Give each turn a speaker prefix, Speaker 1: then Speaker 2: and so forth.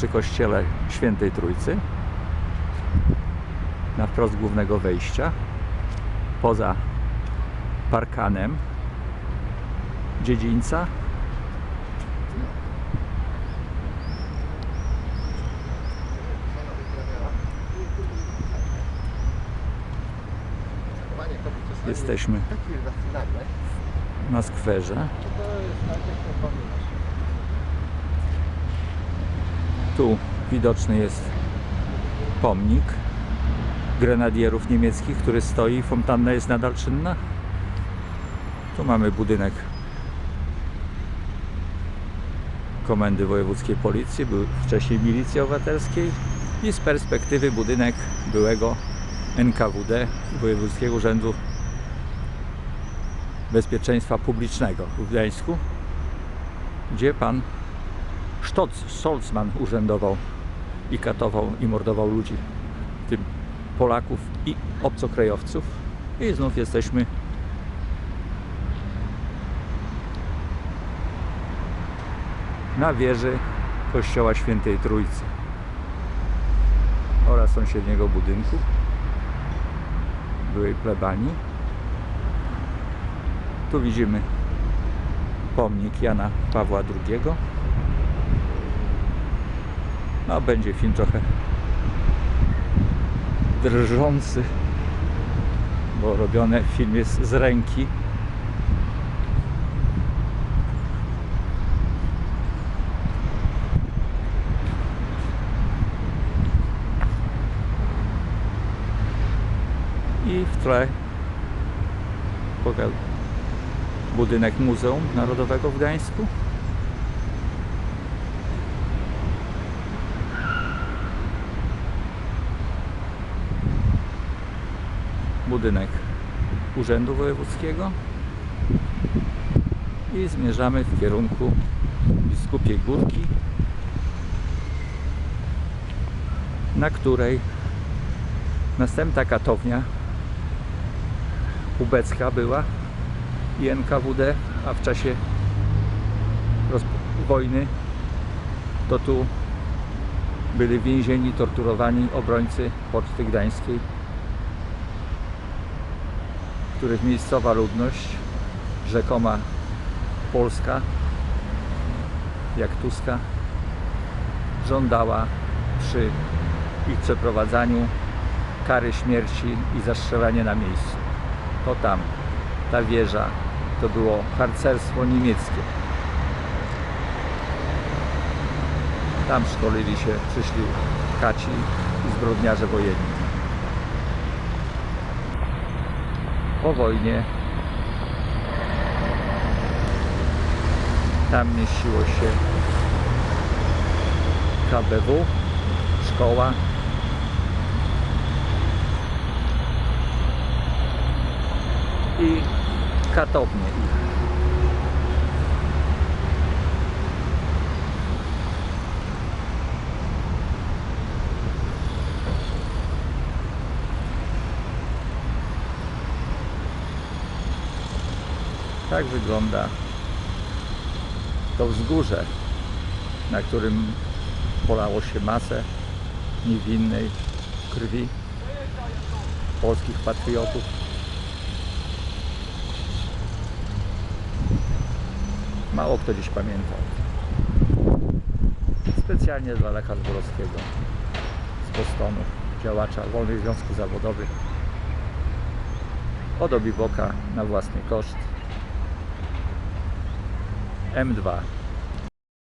Speaker 1: przy kościele Świętej Trójcy na wprost głównego wejścia poza parkanem dziedzińca. Jesteśmy na skwerze tu widoczny jest pomnik grenadierów niemieckich, który stoi. Fontanna jest nadal czynna. Tu mamy budynek Komendy Wojewódzkiej Policji, był wcześniej Milicji Obywatelskiej i z perspektywy budynek byłego NKWD, Wojewódzkiego Urzędu Bezpieczeństwa Publicznego w Gdańsku, gdzie pan Sztoc, Scholzman urzędował i katował i mordował ludzi, w tym Polaków i obcokrajowców. I znów jesteśmy na wieży Kościoła Świętej Trójcy oraz sąsiedniego budynku byłej plebanii. Tu widzimy pomnik Jana Pawła II. No, będzie film trochę drżący, bo robiony film jest z ręki. I w tle budynek Muzeum Narodowego w Gdańsku. Budynek Urzędu Wojewódzkiego i zmierzamy w kierunku Biskupiej Górki, na której następna katownia ubecka była i NKWD, a w czasie wojny to tu byli więzieni, torturowani obrońcy Poczty Gdańskiej których miejscowa ludność, rzekoma polska, jak Tuska, żądała przy ich przeprowadzaniu kary śmierci i zastrzelanie na miejscu. To tam, ta wieża, to było harcerstwo niemieckie. Tam szkolili się, przyszli kaci i zbrodniarze wojenni. Po wojnie. Tam mieściło się KBW, szkoła. I katownie ich. Tak wygląda to wzgórze, na którym polało się masę niewinnej krwi polskich patriotów. Mało kto dziś pamiętał. Specjalnie dla Lecha Zborowskiego z Bostonu, działacza Wolnych Związków Zawodowych od Obiboka na własny koszt M2